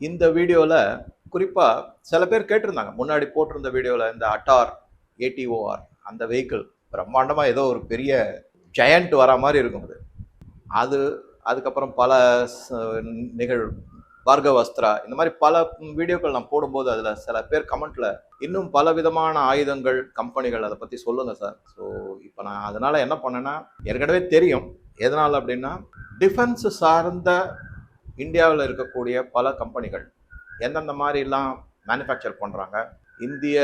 இந்த வீடியோவில் குறிப்பாக சில பேர் கேட்டிருந்தாங்க. முன்னாடி போட்டிருந்த வீடியோவில் இந்த அட்டார் ஏடிஓஆர் அந்த வெஹிக்கிள் பிரம்மாண்டமாக ஏதோ ஒரு பெரிய ஜெயண்ட் வர மாதிரி இருக்கும் அது. அது அதுக்கப்புறம் பல ச- நிகழ்வு வஸ்திரா இந்த மாதிரி பல வீடியோக்கள் நான் போடும்போது அதில் சில பேர் கமெண்ட்டில் இன்னும் பல விதமான ஆயுதங்கள் கம்பெனிகள் அதை பற்றி சொல்லுங்க சார் ஸோ இப்போ நான் அதனால் என்ன பண்ணேன்னா ஏற்கனவே தெரியும். எதனால் அப்படின்னா டிஃபென்ஸ் சார்ந்த இந்தியாவில் இருக்கக்கூடிய பல கம்பெனிகள் எந்தெந்த மாதிரிலாம் மேனுஃபேக்சர் பண்ணுறாங்க இந்திய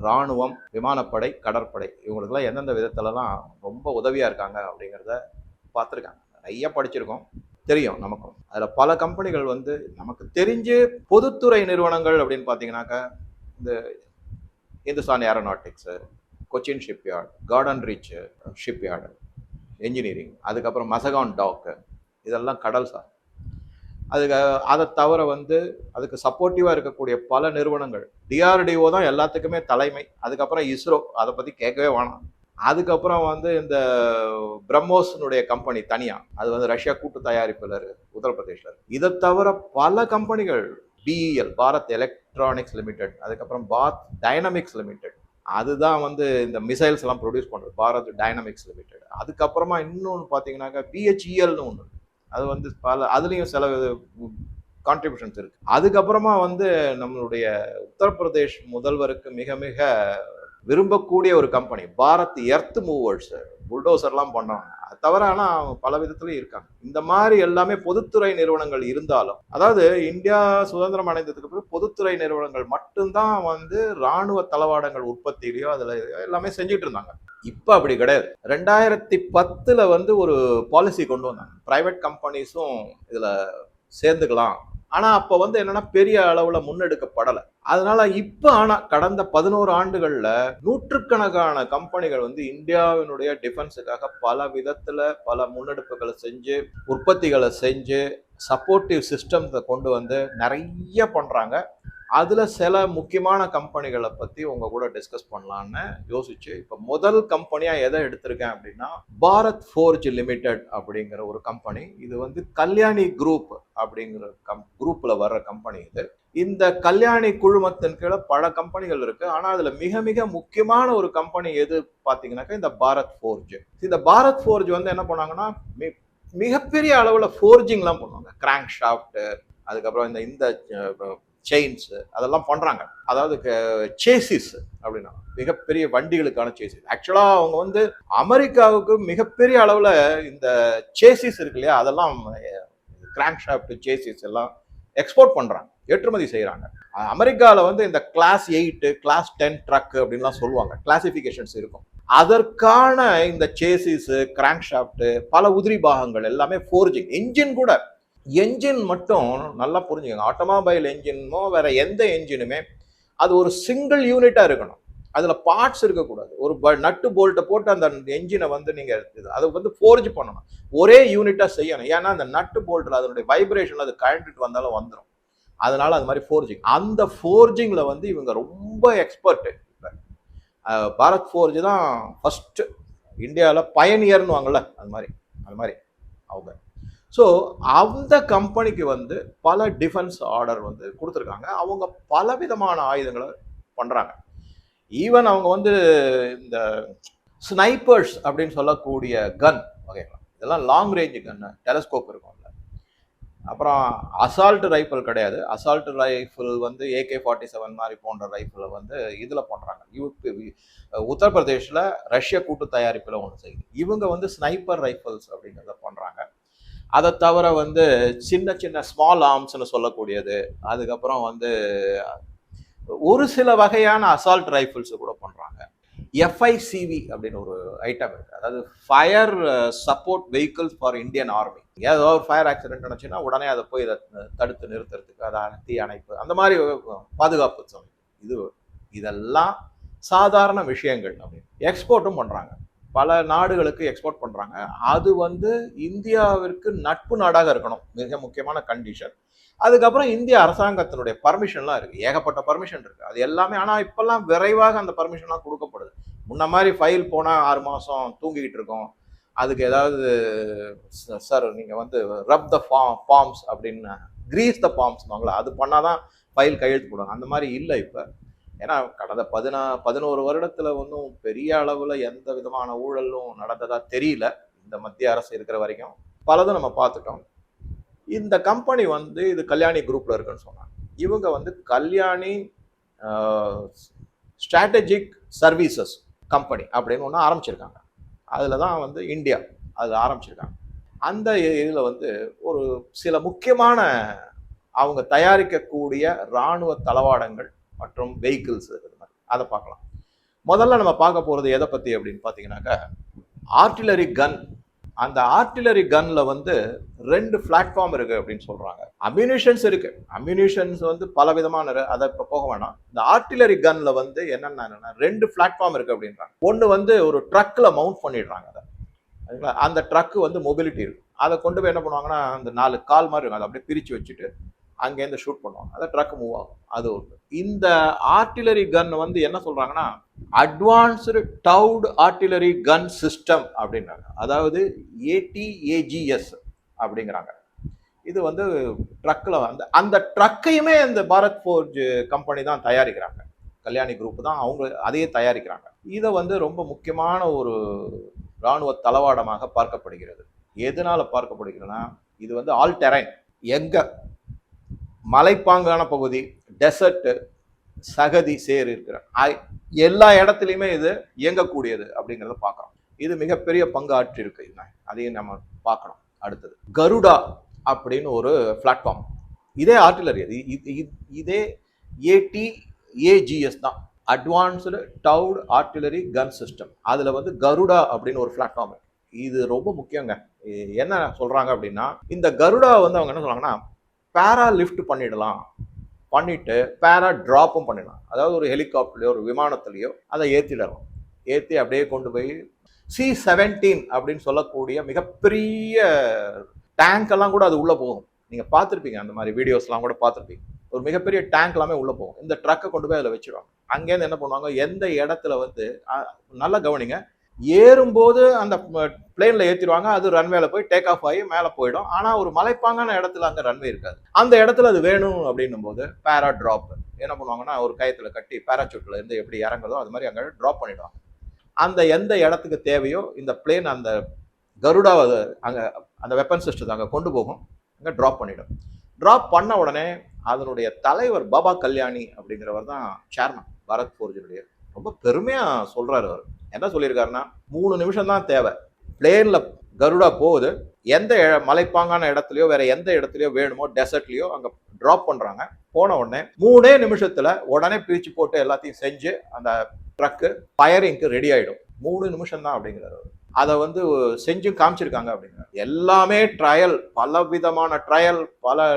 இராணுவம் விமானப்படை கடற்படை இவங்களுக்கெல்லாம் எந்தெந்த விதத்துலலாம் ரொம்ப உதவியாக இருக்காங்க அப்படிங்கிறத பார்த்துருக்காங்க. நிறைய படிச்சிருக்கோம். தெரியும் நமக்கும். அதில் பல கம்பெனிகள் வந்து நமக்கு தெரிஞ்சு பொதுத்துறை நிறுவனங்கள் அப்படின்னு பார்த்தீங்கன்னாக்கா இந்த Hindustan aeronautics Cochin shipyard garden reach shipyard engineering அதுக்கப்புறம் மசகான் டாக்கு இதெல்லாம் கடல் சார். அதுக்கு அதை தவிர வந்து அதுக்கு சப்போர்ட்டிவாக இருக்கக்கூடிய பல நிறுவனங்கள் டிஆர்டிஓ தான் எல்லாத்துக்குமே தலைமை. அதுக்கப்புறம் இஸ்ரோ அதை பற்றி கேட்கவே வேணாம். அதுக்கப்புறம் வந்து இந்த பிரம்மோஸினுடைய கம்பெனி தனியாக அது வந்து ரஷ்யா கூட்டு தயாரிப்பில் இருக்குது உத்தரப்பிரதேசில் இருக்குது இதை தவிர பல கம்பெனிகள் பிஇஎல் பாரத் எலக்ட்ரானிக்ஸ் லிமிடெட் அதுக்கப்புறம் பாத் டைனமிக்ஸ் லிமிடெட். அதுதான் வந்து இந்த மிசைல்ஸ் எல்லாம் ப்ரொடியூஸ் பண்ணுறது பாரத் டைனமிக்ஸ் லிமிடெட். அதுக்கப்புறமா இன்னொன்று பார்த்தீங்கன்னாக்கா பிஹெச்இஎல்னு ஒன்று அது வந்து பல அதுலேயும் சில கான்ட்ரிபியூஷன்ஸ் இருக்கு. அதுக்கப்புறமா வந்து நம்மளுடைய உத்தரப்பிரதேஷ் முதல்வருக்கு மிக மிக விரும்பக்கூடிய ஒரு கம்பெனி பாரத் எர்த் மூவர்ஸ் புல்டோசர்லாம் பண்ணாங்க அது தவிர ஆனால் பல விதத்துலையும் இருக்காங்க. இந்த மாதிரி எல்லாமே பொதுத்துறை நிறுவனங்கள் இருந்தாலும் அதாவது இந்தியா சுதந்திரம் அடைந்ததுக்கு பிறகு பொதுத்துறை நிறுவனங்கள் மட்டும்தான் வந்து ராணுவ தளவாடங்கள் உற்பத்தியிலையோ அதில் எல்லாமே செஞ்சுட்டு இருந்தாங்க. இப்போ அப்படி கிடையாது. ரெண்டாயிரத்தி பத்தில் வந்து ஒரு பாலிசி கொண்டு வந்தாங்க. ப்ரைவேட் கம்பெனிஸும் இதில் சேர்ந்துக்கலாம். ஆனா அப்ப வந்து என்னன்னா பெரிய அளவுல முன்னெடுக்கப்படலை. அதனால இப்ப ஆனா கடந்த பதினோரு ஆண்டுகள்ல நூற்றுக்கணக்கான கம்பெனிகள் வந்து இந்தியாவினுடைய டிஃபென்ஸுக்காக பல விதத்துல பல முன்னெடுப்புகளை செஞ்சு உற்பத்திகளை செஞ்சு சப்போர்ட்டிவ் சிஸ்டம்ஸை கொண்டு வந்து நிறைய பண்றாங்க. அதில் சில முக்கியமான கம்பெனிகளை பற்றி உங்கள் கூட டிஸ்கஸ் பண்ணலான்னு யோசிச்சு இப்போ முதல் கம்பெனியாக எதை எடுத்திருக்கேன் அப்படின்னா பாரத் ஃபோர்ஜ் லிமிடெட் அப்படிங்கிற ஒரு கம்பெனி. இது வந்து கல்யாணி குரூப் அப்படிங்கிற கம் குரூப்பில் வர்ற கம்பெனி இது. இந்த கல்யாணி குழுமத்தின் கீழே பல கம்பெனிகள் இருக்குது ஆனால் அதில் மிக மிக முக்கியமான ஒரு கம்பெனி எது பார்த்தீங்கன்னாக்கா இந்த பாரத் ஃபோர்ஜ். இந்த பாரத் ஃபோர்ஜ் வந்து என்ன பண்ணாங்கன்னா மி- மிகப்பெரிய அளவில் ஃபோர்ஜிங்லாம் பண்ணுவாங்க. கிராங்க் ஷாஃப்ட்டு அதுக்கப்புறம் இந்த இந்த செயின்ஸ் அதெல்லாம் பண்ணுறாங்க அதாவது சேசிஸ் அப்படின்னா மிகப்பெரிய வண்டிகளுக்கான சேசிஸ் ஆக்சுவலாக அவங்க வந்து அமெரிக்காவுக்கு மிகப்பெரிய அளவில் இந்த சேசிஸ் இருக்கு இல்லையா? அதெல்லாம் கிராங்க் ஷாஃப்ட் சேசிஸ் எல்லாம் எக்ஸ்போர்ட் பண்ணுறாங்க ஏற்றுமதி செய்கிறாங்க அமெரிக்காவில் வந்து இந்த class eight class ten truck அப்படின்லாம் சொல்லுவாங்க. கிளாசிஃபிகேஷன்ஸ் இருக்கும். அதற்கான இந்த சேசிஸு கிராங்க் ஷாஃப்ட்டு பல உதிரி பாகங்கள் எல்லாமே ஃபோர்ஜிங் என்ஜின் கூட என்ஜின் மட்டும் நல்லா புரிஞ்சுக்கோங்க. ஆட்டோமொபைல் என்ஜினுமோ வேற எந்த என்ஜினுமே அது ஒரு சிங்கிள் யூனிட்டாக இருக்கணும். அதில் பார்ட்ஸ் இருக்கக்கூடாது. ஒரு ப- நட்டு போல்ட்டை போட்டு அந்த என்ஜினை வந்து நீங்கள் இது- அதை வந்து ஃபோர்ஜ் பண்ணணும். ஒரே யூனிட்டாக செய்யணும். ஏன்னா அந்த நட்டு போல்ட்டில் அதனுடைய வைப்ரேஷன் அது கழண்டுட்டு வந்தாலும் வந்துடும் அதனால அது மாதிரி ஃபோர்ஜிங் அந்த ஃபோர்ஜிங்கில் வந்து இவங்க ரொம்ப எக்ஸ்பர்ட்டு பாரத் ஃபோர்ஜ் தான் ஃபஸ்ட்டு இந்தியாவில் பயனியர்னு வாங்கல. அது மாதிரி. அது மாதிரி. அவங்க. ஸோ அந்த கம்பெனிக்கு வந்து பல டிஃபென்ஸ் ஆர்டர் வந்து கொடுத்துருக்காங்க. அவங்க பலவிதமான ஆயுதங்களை பண்ணுறாங்க ஈவன் அவங்க வந்து இந்த ஸ்னைப்பர்ஸ் அப்படின்னு சொல்லக்கூடிய கன் வகைகள் இதெல்லாம் லாங் ரேஞ்சு கன்னு டெலஸ்கோப் இருக்கும்ல. அப்புறம் அசால்ட் ரைஃபிள் கிடையாது. அசால்ட் ரைஃபிள் வந்து ஏகே ஃபார்ட்டி செவன் மாதிரி போன்ற ரைஃபிளை வந்து இதில் பண்ணுறாங்க யூபி உத்தரப்பிரதேஷில் ரஷ்ய கூட்டு தயாரிப்பில் ஒன்று செய்யுது. இவங்க வந்து ஸ்னைப்பர் ரைஃபிள்ஸ் அப்படிங்கிறத அதை தவிர வந்து சின்ன சின்ன ஸ்மால் ஆர்ம்ஸ்னு சொல்லக்கூடியது. அதுக்கப்புறம் வந்து ஒரு சில வகையான அசால்ட் ரைஃபிள்ஸ் கூட பண்ணுறாங்க எஃப்ஐசிவி அப்படின்னு ஒரு ஐட்டம் இருக்கு. அதாவது fire support vehicles for Indian army ஏதோ ஒரு ஃபயர் ஆக்சிடென்ட் நினச்சுன்னா உடனே அதை போய் இதை தடுத்து நிறுத்துறதுக்கு அதை தீ அணைப்பு. அந்த மாதிரி பாதுகாப்பு சமைப்பு இது இதெல்லாம் சாதாரண விஷயங்கள் அப்படின்னு. எக்ஸ்போர்ட்டும் பண்ணுறாங்க பல நாடுகளுக்கு எக்ஸ்போர்ட் பண்ணுறாங்க அது வந்து இந்தியாவிற்கு நட்பு நாடாக இருக்கணும். மிக முக்கியமான கண்டிஷன் அதுக்கப்புறம் இந்திய அரசாங்கத்தினுடைய பர்மிஷன்லாம் இருக்குது ஏகப்பட்ட பர்மிஷன் இருக்குது அது எல்லாமே ஆனால் இப்போல்லாம் விரைவாக அந்த பர்மிஷன்லாம் கொடுக்கப்படுது. முன்ன மாதிரி ஃபைல் போனால் ஆறு மாதம் தூங்கிக்கிட்டு இருக்கோம். அதுக்கு ஏதாவது சார் நீங்கள் வந்து ரப் த ஃபார்ம் ஃபார்ம்ஸ் அப்படின்னு கிரீஸ் த பாம்ஸ்வாங்களா அது பண்ணால் தான் ஃபைல் கையெழுத்து போடுவாங்க. அந்த மாதிரி இல்லை இப்போ. ஏன்னா கடந்த பதினா பதினோரு வருடத்துல ஒன்றும் பெரிய அளவில் எந்த விதமான ஊழலும் நடந்ததா தெரியல. இந்த மத்திய அரசு இருக்கிற வரைக்கும் பலதும் நம்ம பார்த்துட்டோம். இந்த கம்பெனி வந்து இது கல்யாணி குரூப்ல இருக்குன்னு சொன்னாங்க. இவங்க வந்து கல்யாணி ஸ்ட்ராட்டஜிக் சர்வீசஸ் கம்பெனி அப்படின்னு ஒன்று ஆரம்பிச்சிருக்காங்க. அதில் தான் வந்து இந்தியா அதில் ஆரம்பிச்சிருக்காங்க. அந்த இதில் வந்து ஒரு சில முக்கியமான அவங்க தயாரிக்கக்கூடிய இராணுவ தளவாடங்கள் மற்றும் வெஹிக்கிள்ஸ் மாதிரி. அதை பார்க்கலாம். முதல்ல நம்ம பார்க்க போகிறது எதை பற்றி அப்படின்னு பார்த்தீங்கன்னாக்கா ஆர்டிலரி கன் அந்த ஆர்டிலரி கன்ல வந்து ரெண்டு பிளாட்ஃபார்ம் இருக்கு அப்படின்னு சொல்றாங்க. அம்யூனிஷன்ஸ் இருக்கு. அம்யூனிஷன்ஸ் வந்து பல விதமான அதை இப்போ போக வேணாம். இந்த ஆர்டிலரி கன்ல வந்து என்னென்ன ரெண்டு பிளாட்ஃபார்ம் இருக்கு அப்படின்றாங்க. ஒன்று வந்து ஒரு ட்ரக்கில் மவுண்ட் பண்ணிடுறாங்க அதை. சரிங்களா அந்த ட்ரக்கு வந்து மொபிலிட்டி இருக்கு. அதை கொண்டு போய் என்ன பண்ணுவாங்கன்னா அந்த நாலு கால் மாதிரி இருக்கும். அதை அப்படியே பிரித்து வச்சுட்டு அங்கேருந்து ஷூட் பண்ணுவாங்க. அந்த ட்ரக் மூவ் ஆகும். அது ஒன்று இந்த ஆர்டிலரி கன் வந்து என்ன சொல்கிறாங்கன்னா advanced towed artillery gun system அப்படின்றாங்க அதாவது ஏடிஏஜிஎஸ் அப்படிங்கிறாங்க. இது வந்து ட்ரக்கில் வந்து அந்த ட்ரக்கையுமே இந்த பாரத் ஃபோர்ஜ் கம்பெனி தான் தயாரிக்கிறாங்க. கல்யாணி குரூப் தான் அவங்க அதையே தயாரிக்கிறாங்க. இதை வந்து ரொம்ப முக்கியமான ஒரு இராணுவ தளவாடமாக பார்க்கப்படுகிறது. எதனால் பார்க்கப்படுகிறதுனா இது வந்து ஆல் டெரைன் எங்கே? மலைப்பாங்கான பகுதி டெசர்ட்டு சகதி சேர் இருக்கிற எல்லா இடத்துலையுமே இது இயங்கக்கூடியது அப்படிங்கிறத பார்க்குறோம். இது மிகப்பெரிய பங்கு ஆற்றி இருக்கு அதையும் நம்ம பார்க்கணும். அடுத்தது கருடா அப்படின்னு ஒரு பிளாட்ஃபார்ம் இதே ஆர்டிலரி அது இது- இதே ஏடி ஏஜிஎஸ் தான். Advanced towed artillery gun system அதில் வந்து கருடா அப்படின்னு ஒரு பிளாட்ஃபார்ம் இது ரொம்ப முக்கியங்க. என்ன சொல்கிறாங்க அப்படின்னா இந்த கருடா வந்து அவங்க என்ன சொல்கிறாங்கன்னா பேரா லிஃப்ட் பண்ணிடலாம். பண்ணிட்டு பேரா ட்ராப்பும் பண்ணிடலாம். அதாவது ஒரு ஹெலிகாப்டர்லையோ ஒரு விமானத்துலேயோ அதை ஏற்றிடலாம் ஏற்றி அப்படியே கொண்டு போய் சி செவன்டீன் அப்படின்னு சொல்லக்கூடிய மிகப்பெரிய டேங்க்கெல்லாம் கூட அது உள்ளே போகும். நீங்கள் பார்த்துருப்பீங்க அந்த மாதிரி வீடியோஸ்லாம் கூட பார்த்துருப்பீங்க. ஒரு மிகப்பெரிய டேங்க் எல்லாமே உள்ளே போகும். இந்த ட்ரக்கை கொண்டு போய் அதில் வச்சிருவாங்க. அங்கேருந்து என்ன பண்ணுவாங்க? எந்த இடத்துல வந்து நல்லா கவனிங்க. ஏறும்போது அந்த பிளேன்ல ஏற்றிடுவாங்க அது ரன்வேல போய் டேக் ஆஃப் ஆகி மேலே போயிடும். ஆனால் ஒரு மலைப்பாங்கான இடத்துல அங்கே ரன்வே இருக்காது. அந்த இடத்துல அது வேணும் அப்படின்னும் போது பேரா ட்ராப் என்ன பண்ணுவாங்கன்னா ஒரு கயத்தில் கட்டி பேராச்சூட்டில் இருந்து எப்படி இறங்குதோ அது மாதிரி அங்கே ட்ராப் பண்ணிடுவாங்க. அந்த எந்த இடத்துக்கு தேவையோ இந்த பிளேன் அந்த கருடாவை அங்கே அந்த வெப்பன் சிஸ்டத்தை அங்கே கொண்டு போகும். அங்கே ட்ராப் பண்ணிடும். ட்ராப் பண்ண உடனே அதனுடைய தலைவர் பாபா கல்யாணி அப்படிங்கிறவர் தான் சேர்மன் பாரத் ஃபோர்ஜினுடைய ரொம்ப பெருமையாக சொல்றாரு அவர். என்ன சொல்லியிருக்காருன்னா மூணு நிமிஷம் தான் தேவை. பிளேனில் கருடா போகுது. எந்த மலைப்பாங்கான இடத்துலையோ வேற எந்த இடத்துலையோ வேணுமோ டெசர்ட்லையோ அங்கே ட்ராப் பண்ணுறாங்க போன உடனே மூணே நிமிஷத்தில் உடனே பிரித்து போட்டு எல்லாத்தையும் செஞ்சு அந்த ட்ரக்கு ஃபயரிங்க்கு ரெடி ஆகிடும் மூணு நிமிஷம் தான் அப்படிங்கிறாரு அதை வந்து செஞ்சும் காமிச்சிருக்காங்க அப்படிங்கிறார். எல்லாமே ட்ரையல் பல விதமான ட்ரையல் பல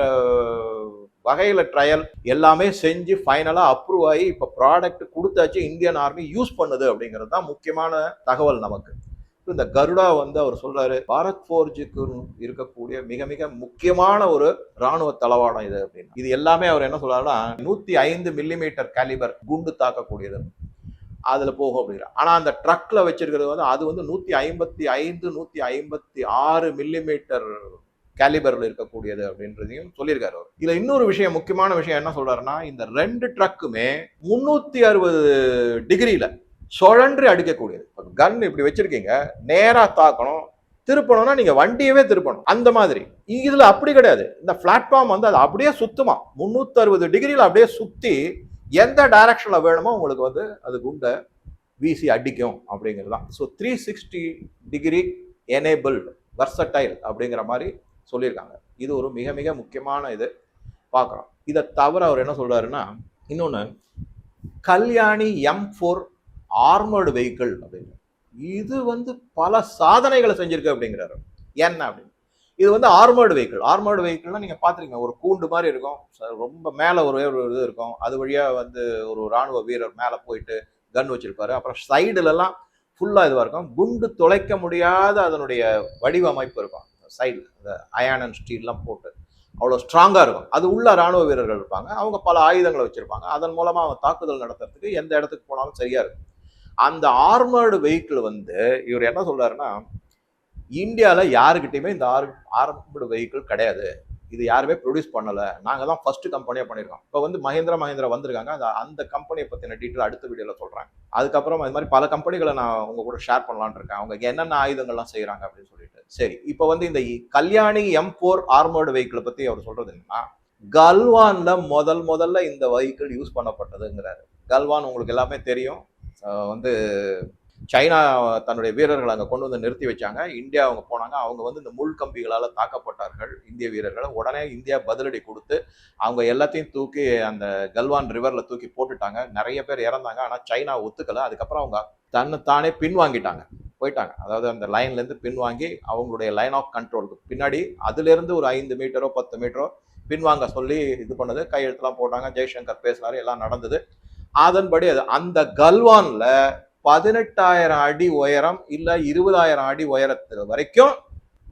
வகையில் ட்ரையல் எல்லாமே செஞ்சு ஃபைனலாக அப்ரூவ் ஆகி இப்போ ப்ராடக்ட் கொடுத்தாச்சு இந்தியன் ஆர்மி யூஸ் பண்ணுது அப்படிங்கிறது தான் முக்கியமான தகவல் நமக்கு. இந்த கருடா வந்து அவர் சொல்றாரு பாரத் போர்ஜுக்கு இருக்கக்கூடிய மிக மிக முக்கியமான ஒரு ராணுவ தளவாடம் இது அப்படின்னு. இது எல்லாமே அவர் என்ன சொல்றாருன்னா நூத்தி ஐந்து மில்லிமீட்டர் கேலிபர் குண்டு தாக்கக்கூடியது. அதுல போகும் அப்படிங்கிற. ஆனா அந்த ட்ரக்ல வச்சிருக்கிறது வந்து அது வந்து நூத்தி ஐம்பத்தி ஐந்து நூத்தி ஐம்பத்தி ஆறு மில்லிமீட்டர் கேலிபரில் இருக்கக்கூடியது அப்படின்றதையும் சொல்லியிருக்காரு அவர். இதில் இன்னொரு விஷயம் முக்கியமான விஷயம் என்ன சொல்றாருன்னா இந்த ரெண்டு ட்ரக்குமே முந்நூற்றி அறுபது டிகிரியில் சுழன்று அடிக்கக்கூடியது. கன் இப்படி வச்சிருக்கீங்க நேராக தாக்கணும் திருப்பணும்னா நீங்க வண்டியவே திருப்பணும். அந்த மாதிரி. இதுல அப்படி கிடையாது. இந்த பிளாட்ஃபார்ம் வந்து அது அப்படியே சுத்தமா. முன்னூத்தி அறுபது டிகிரியில் அப்படியே சுத்தி எந்த டைரக்ஷன்ல வேணுமோ உங்களுக்கு வந்து அது குண்டை வீசி அடிக்கும் அப்படிங்கிறது தான். So three sixty degree enabled versatile அப்படிங்கிற மாதிரி சொல்லியிருக்காங்க. இது ஒரு மிக மிக முக்கியமான இது. பார்க்குறோம் இதை தவிர அவர் என்ன சொல்கிறாருன்னா இன்னொன்று Kalyani M four armoured vehicle அப்படின்னு. இது வந்து பல சாதனைகளை செஞ்சிருக்கு அப்படிங்கிறாரு. என்ன அப்படின்னு? இது வந்து ஆர்மர்டு வெஹிக்கிள் ஆர்மர்டு வெஹிக்கிள்னா நீங்கள் பார்த்துருக்கீங்க. ஒரு கூண்டு மாதிரி இருக்கும். ரொம்ப மேலே ஒரு ஒரு இது இருக்கும். அது வழியாக வந்து ஒரு ராணுவ வீரர் மேலே போயிட்டு கன் வச்சிருப்பாரு. அப்புறம் சைடுலலாம் ஃபுல்லாக இதுவாக இருக்கும். குண்டு துளைக்க முடியாத அதனுடைய வடிவமைப்பு இருக்கும். சைடு இந்த அயான் அண்ட் ஸ்டீல்லாம் போட்டு அவ்வளோ ஸ்ட்ராங்காக இருக்கும். அது உள்ள ராணுவ வீரர்கள் இருப்பாங்க. அவங்க பல ஆயுதங்களை வச்சுருப்பாங்க. அதன் மூலமாக அவங்க தாக்குதல் நடத்துறதுக்கு எந்த இடத்துக்கு போனாலும் சரியாக இருக்கும். அந்த ஆர்மர்டு வெஹிக்கிள் வந்து இவர் என்ன சொல்கிறாருன்னா இந்தியாவில் யாருக்கிட்டையுமே இந்த ஆர் ஆர்மர்டு வெஹிக்கிள் கிடையாது. இது யாருமே ப்ரொடியூஸ் பண்ணலை. நாங்கள் தான் ஃபர்ஸ்ட் கம்பெனியாக பண்ணியிருக்கோம் இப்போ வந்து மஹேந்திரா மஹேந்திரா வந்திருக்காங்க. அந்த அந்த கம்பெனியை பற்றின டீட்டெயில் அடுத்த வீடியோவில் சொல்கிறாங்க அதுக்கப்புறம் இது மாதிரி பல கம்பெனிகளை நான் உங்கள் கூட ஷேர் பண்ணலான் இருக்கேன். அவங்க என்னென்ன ஆயுதங்கள்லாம் செய்கிறாங்க அப்படின்னு சொல்லிட்டு. சரி இப்போ வந்து இந்த கல்யாணி எம் ஃபோர் ஆர்மர்டு வெஹிக்கிளை பற்றி அவர் சொல்கிறது என்னன்னா கல்வான்ல முதல் முதல்ல இந்த வெஹிக்கிள் யூஸ் பண்ணப்பட்டதுங்கிறாரு. கல்வான் உங்களுக்கு எல்லாமே தெரியும். வந்து சைனா தன்னுடைய வீரர்கள் அங்கே கொண்டு வந்து நிறுத்தி வச்சாங்க. இந்தியா அவங்க போனாங்க. அவங்க வந்து இந்த முள் கம்பிகளால் தாக்கப்பட்டார்கள் இந்திய வீரர்கள். உடனே இந்தியா பதிலடி கொடுத்து அவங்க எல்லாத்தையும் தூக்கி அந்த கல்வான் ரிவரில் தூக்கி போட்டுட்டாங்க. நிறைய பேர் இறந்தாங்க. ஆனால் சைனா ஒத்துக்கலை. அதுக்கப்புறம் அவங்க தன்னை தானே பின்வாங்கிட்டாங்க. போயிட்டாங்க. அதாவது அந்த லைன்லேருந்து பின்வாங்கி அவங்களுடைய லைன் ஆஃப் கண்ட்ரோலுக்கு பின்னாடி அதுலேருந்து ஒரு ஐந்து மீட்டரோ பத்து மீட்டரோ பின்வாங்க சொல்லி இது பண்ணது. கையெழுத்துலாம் போட்டாங்க. ஜெய்சங்கர் பேசினாரு. எல்லாம் நடந்தது. அதன்படி அது அந்த கல்வானில் பதினெட்டாயிரம் அடி உயரம் இல்லை இருபதாயிரம் அடி உயரத்தில் வரைக்கும்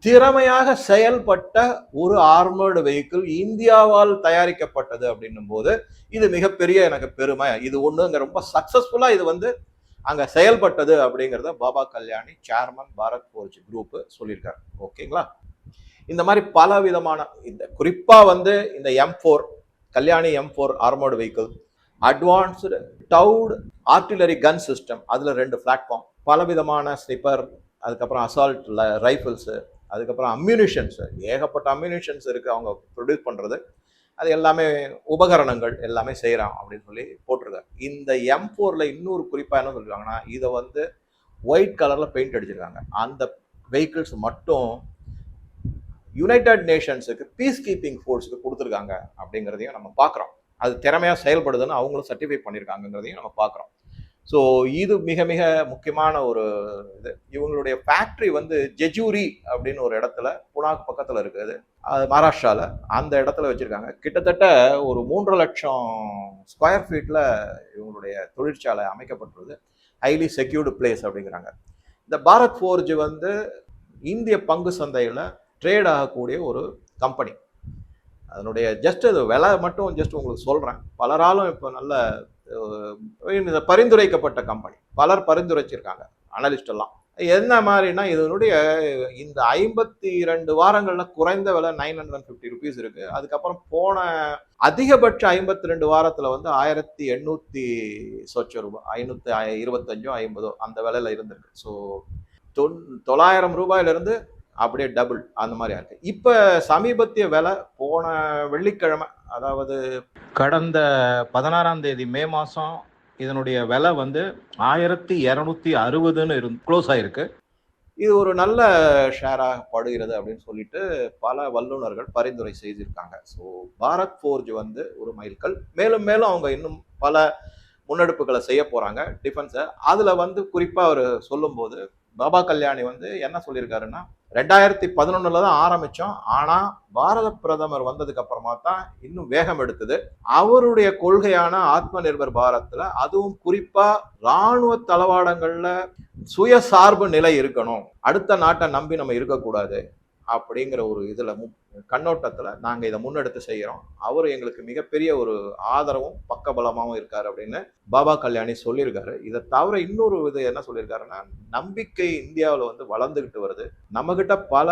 திறமையாக செயல்பட்ட ஒரு ஆர்மர்டு வெஹிக்கிள் இந்தியாவால் தயாரிக்கப்பட்டது அப்படின்னும் போது இது மிகப்பெரிய எனக்கு பெருமை. இது ஒன்றுங்க ரொம்ப சக்ஸஸ்ஃபுல்லாக இது வந்து அங்கே செயல்பட்டது அப்படிங்கிறத Baba Kalyani chairman Bharat forge group சொல்லியிருக்காரு. ஓகேங்களா? இந்த மாதிரி பல விதமான இந்த குறிப்பாக வந்து இந்த M four Kalyani M four armoured vehicle advanced towed artillery gun system. அதில் ரெண்டு பிளாட்ஃபார்ம் பல விதமான ஸ்னிப்பர் அதுக்கப்புறம் அசால்ட் ரைஃபிள்ஸு அதுக்கப்புறம் அம்யூனிஷன்ஸு ஏகப்பட்ட அம்யூனிஷன்ஸ் இருக்குது அவங்க ப்ரொடியூஸ் பண்ணுறது அது எல்லாமே உபகரணங்கள் எல்லாமே செய்கிறான் அப்படின்னு சொல்லி போட்டிருக்காரு. இந்த எம் ஃபோரில் இன்னொரு குறிப்பாக என்ன சொல்லியிருக்காங்கன்னா இதை வந்து ஒயிட் கலரில் பெயிண்ட் அடிச்சிருக்காங்க. அந்த வெஹிக்கிள்ஸ் மட்டும் யுனைடெட் நேஷன்ஸுக்கு பீஸ் கீப்பிங் ஃபோர்ஸுக்கு கொடுத்துருக்காங்க அப்படிங்கிறதையும் நம்ம பார்க்குறோம். அது திறமையாக செயல்படுதுன்னு அவங்களும் சர்டிஃபை பண்ணியிருக்காங்கங்கிறதையும் நம்ம பார்க்குறோம். ஸோ இது மிக மிக முக்கியமான ஒரு இது. இவங்களுடைய ஃபேக்ட்ரி வந்து ஜெஜூரி அப்படின்னு ஒரு இடத்துல புனாக் பக்கத்தில் இருக்குது. அது மகாராஷ்டிராவில் அந்த இடத்துல வச்சுருக்காங்க. கிட்டத்தட்ட ஒரு மூன்றரை லட்சம் ஸ்கொயர் ஃபீட்டில் இவங்களுடைய தொழிற்சாலை அமைக்கப்பட்டுள்ளது. ஹைலி செக்யூர்டு பிளேஸ் அப்படிங்கிறாங்க. இந்த பாரத் ஃபோர்ஜ் வந்து இந்திய பங்கு சந்தையில் ட்ரேட் ஆகக்கூடிய ஒரு கம்பெனி அதனுடைய ஜஸ்ட் அது விலை மட்டும் ஜஸ்ட் உங்களுக்கு சொல்கிறேன் பலராலும் இப்போ நல்ல பரிந்துரைக்கப்பட்ட கம்பெனி பலர் பரிந்துரைச்சிருக்காங்க அனலிஸ்ட் எல்லாம். என்ன மாதிரினா இதனுடைய இந்த ஐம்பத்தி இரண்டு வாரங்களில் குறைந்த விலை nine hundred and fifty rupees இருக்கு. அதுக்கப்புறம் போன அதிகபட்ச ஐம்பத்தி ரெண்டு வாரத்தில் வந்து ஆயிரத்தி எண்ணூற்றி சொச்ச ரூபாய் ஐநூற்றி இருபத்தஞ்சோ ஐம்பதோ அந்த விலையில இருந்திருக்கு. ஸோ தொன் தொள்ளாயிரம் ரூபாயிலிருந்து அப்படியே டபுள் அந்த மாதிரி இருக்கு இப்ப சமீபத்திய விலை போன வெள்ளிக்கிழமை அதாவது கடந்த பதினாறாம் தேதி மே மாசம் இதனுடைய விலை வந்து ஆயிரத்தி இரநூத்தி அறுபதுன்னு இருந்து க்ளோஸ் ஆயிருக்கு. இது ஒரு நல்ல ஷேராக படுகிறது அப்படின்னு சொல்லிட்டு பல வல்லுநர்கள் பரிந்துரை செய்திருக்காங்க. ஸோ பாரத் ஃபோர்ஜ் வந்து ஒரு மைல்கல். மேலும் மேலும் அவங்க இன்னும் பல முன்னெடுப்புகளை செய்ய போகிறாங்க டிஃபென்ஸை அதில் வந்து குறிப்பாக அவர் சொல்லும்போது பாபா கல்யாணி வந்து என்ன சொல்லியிருக்காருன்னா ரெண்டாயிரத்தி பதினொன்னுல தான் ஆரம்பித்தோம் ஆனால் பாரத பிரதமர் வந்ததுக்கு அப்புறமா தான் இன்னும் வேகம் எடுத்தது அவருடைய கொள்கையான ஆத்ம நிர்பர் பாரத்தில் அதுவும் குறிப்பாக ராணுவ தளவாடங்களில் சுயசார்பு நிலை இருக்கணும். அடுத்த நாட்டை நம்பி நம்ம இருக்கக்கூடாது. அப்படிங்கிற ஒரு இதில் மு- கண்ணோட்டத்தில் நாங்கள் இதை முன்னெடுத்து செய்கிறோம் அவர் எங்களுக்கு மிகப்பெரிய ஒரு ஆதரவும் பக்கபலமாகவும் இருக்கார் அப்படின்னு பாபா கல்யாணி சொல்லியிருக்காரு. இதை தவிர இன்னொரு இது என்ன சொல்லியிருக்காருன்னா நம்பிக்கை இந்தியாவில் வந்து வளர்ந்துக்கிட்டு வருது. நம்மக்கிட்ட பல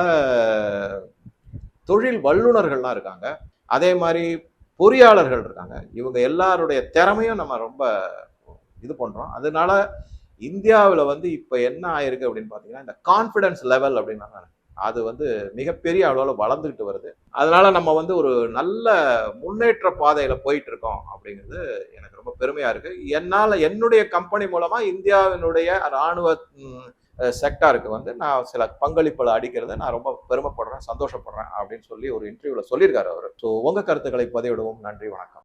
தொழில் வல்லுநர்கள்லாம் இருக்காங்க. அதே மாதிரி பொறியாளர்கள் இருக்காங்க. இவங்க எல்லாருடைய திறமையும் நம்ம ரொம்ப இது பண்ணுறோம் அதனால இந்தியாவில் வந்து இப்போ என்ன ஆயிருக்கு அப்படின்னு பார்த்தீங்கன்னா இந்த கான்ஃபிடன்ஸ் லெவல் அப்படின்னா அது வந்து மிகப்பெரிய அளவில் வளர்ந்துக்கிட்டு வருது. அதனால நம்ம வந்து ஒரு நல்ல முன்னேற்ற பாதையில் போயிட்டு இருக்கோம் அப்படிங்கிறது எனக்கு ரொம்ப பெருமையாக இருக்கு. என்னால் என்னுடைய கம்பெனி மூலமாக இந்தியாவினுடைய இராணுவ செக்டாருக்கு வந்து நான் சில பங்களிப்புகளை அடிக்கிறத நான் ரொம்ப பெருமைப்படுறேன் சந்தோஷப்படுறேன் அப்படின்னு சொல்லி ஒரு இன்டர்வியூவில் சொல்லியிருக்காரு அவர். ஸோ உங்க கருத்துக்களை பதிவிடுவோம். நன்றி வணக்கம்.